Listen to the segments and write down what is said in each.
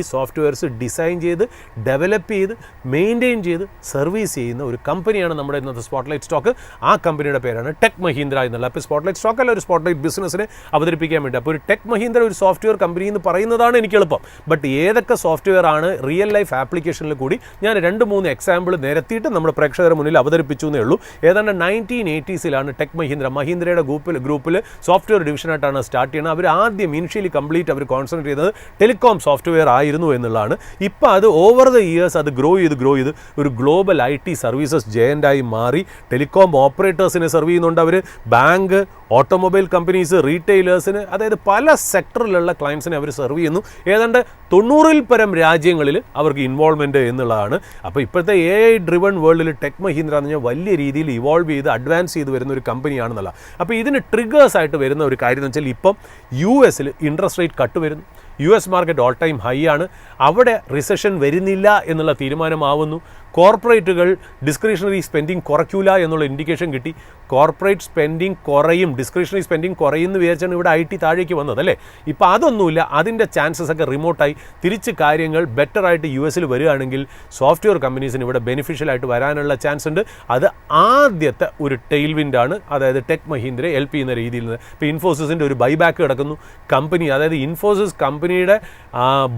ഈ softwares design ചെയ്ത് develop ചെയ്ത് മെയിന്റെയിൻ ചെയ്ത് സർവീസ് ചെയ്യുന്ന ഒരു കമ്പനിയാണ് നമ്മുടെ ഇന്നത്തെ സ്പോട്ട്ലൈറ്റ് സ്റ്റോക്ക് ആ കമ്പനിയുടെ പേരാണ് ടെക് മഹീന്ദ്ര എന്നുള്ള. അപ്പോൾ സ്പോട്ട്ലൈറ്റ് സ്റ്റോക്ക് അല്ല ഒരു സ്പോട്ട്ലൈറ്റ് ബിസിനസ്സിനെ അവതരിപ്പിക്കാൻ വേണ്ടി. അപ്പോൾ ഒരു ടെക് മഹീന്ദ്ര ഒരു സോഫ്റ്റ്വെയർ കമ്പനി എന്ന് പറയുന്നതാണ് എനിക്ക് എളുപ്പം. ബട്ട് ഏതൊക്കെ സോഫ്റ്റ്വെയർ ആണ് റിയൽ ലൈഫ് ആപ്ലിക്കേഷനിൽ കൂടി ഞാൻ രണ്ട് മൂന്ന് എക്സാമ്പിൾ നിരത്തിയിട്ട് നമ്മുടെ പ്രേക്ഷകരുടെ മുന്നിൽ അവതരിപ്പിച്ചു എന്നേ ഉള്ളൂ. ഏതാണ്ട് നയന്റീൻ എയ്റ്റീസിലാണ് ടെക് മഹീന്ദ്ര മഹീന്ദ്രയുടെ ഗ്രൂപ്പിൽ ഗ്രൂപ്പിൽ സോഫ്റ്റ്വെയർ ഡിവിഷനായിട്ടാണ് സ്റ്റാർട്ട് ചെയ്യുന്നത്. അവർ ആദ്യം ഇനിഷ്യലി കംപ്ലീറ്റ് അവർ കോൺസെൻട്രേറ്റ് ചെയ്തത് ടെലികോം സോഫ്റ്റ്വെയർ ആയിരുന്നു എന്നുള്ളതാണ്. ഇപ്പോൾ അത് ഓവർ ദ ഇയേഴ്സ് അത് ഗ്രോ ചെയ്ത് ഗ്രോ ചെയ്ത് ഒരു ഗ്ലോബൽ ഐ ടി സർവീസസ് ജയന്റായി മാറി. ടെലികോം ഓപ്പറേറ്റേഴ്സിനെ സെർവ് ചെയ്യുന്നുണ്ട് അവർ ബാങ്ക് ഓട്ടോമൊബൈൽ കമ്പനീസ് റീറ്റെയിലേഴ്സിന് അതായത് പല സെക്ടറിലുള്ള ക്ലയൻസിനെ അവർ സെർവ് ചെയ്യുന്നു. ഏതാണ്ട് തൊണ്ണൂറിൽ പരം രാജ്യങ്ങളിൽ അവർക്ക് ഇൻവോൾവ്മെന്റ് എന്നുള്ളതാണ്. അപ്പോൾ ഇപ്പോഴത്തെ എ ഐ ഡ്രിവൺ വേൾഡിൽ ടെക് മഹീന്ദ്ര എന്ന് പറഞ്ഞാൽ വലിയ രീതിയിൽ ഇവോൾവ് ചെയ്ത് അഡ്വാൻസ് ചെയ്ത് വരുന്ന ഒരു കമ്പനിയാണെന്നുള്ള അപ്പോൾ ഇതിന് ട്രിഗേഴ്സ് ആയിട്ട് വരുന്ന ഒരു കാര്യം എന്ന് വെച്ചാൽ ഇപ്പം യു എസിൽ ഇൻട്രസ്റ്റ് റേറ്റ് കട്ട് വരുന്നു. U S market all time high ആണ്. അവിടെ റിസഷൻ വരുന്നില്ല എന്നുള്ള തീരുമാനമാവുന്നു. കോർപ്പറേറ്റുകൾ ഡിസ്ക്രിഷണറി സ്പെൻഡിങ് കുറയ്ക്കൂല എന്നുള്ള ഇൻഡിക്കേഷൻ കിട്ടി. കോർപ്പറേറ്റ് സ്പെൻഡിങ് കുറയും ഡിസ്ക്രിഷണറി സ്പെൻഡിങ് കുറയുമെന്ന് വിചാരിച്ചാണ് ഇവിടെ ഐ ടി താഴേക്ക് വന്നത് അല്ലേ? ഇപ്പോൾ അതൊന്നുമില്ല. അതിന്റെ ചാൻസസ് ഒക്കെ റിമോട്ടായി തിരിച്ച് കാര്യങ്ങൾ ബെറ്ററായിട്ട് യു എസിൽ വരികയാണെങ്കിൽ സോഫ്റ്റ്വെയർ കമ്പനീസിന് ഇവിടെ ബെനിഫിഷ്യൽ ആയിട്ട് വരാനുള്ള ചാൻസ് ഉണ്ട്. അത് ആദ്യത്തെ ഒരു ടെയിൽ വിൻഡാണ് അതായത് ടെക് മഹീന്ദ്രയെ ഹെൽപ്പ് എന്ന രീതിയിൽ നിന്ന്. ഇപ്പോൾ ഇൻഫോസിസിന്റെ ഒരു ബൈബാക്ക് കിടക്കുന്നു. കമ്പനി അതായത് ഇൻഫോസിസ് കമ്പനിയുടെ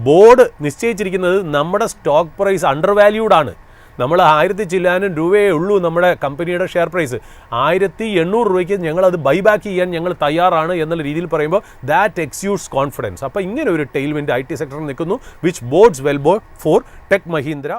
ബോർഡ് നിശ്ചയിച്ചിരിക്കുന്നത് നമ്മുടെ സ്റ്റോക്ക് പ്രൈസ് അണ്ടർ വാല്യൂഡ് ആണ്. നമ്മൾ ആയിരത്തി ചില്ലാനും രൂപയേ ഉള്ളൂ നമ്മുടെ കമ്പനിയുടെ ഷെയർ പ്രൈസ്. ആയിരത്തി എണ്ണൂറ് രൂപയ്ക്ക് ഞങ്ങളത് ബൈബാക്ക് ചെയ്യാൻ ഞങ്ങൾ തയ്യാറാണ് എന്നുള്ള രീതിയിൽ പറയുമ്പോൾ ദാറ്റ് എക്സ്യൂസ് കോൺഫിഡൻസ് അപ്പോൾ ഇങ്ങനെ ഒരു ടെയിൽമെന്റ് ഐ ടി സെക്ടറിൽ നിൽക്കുന്നു which boards well board for tech Mahindra.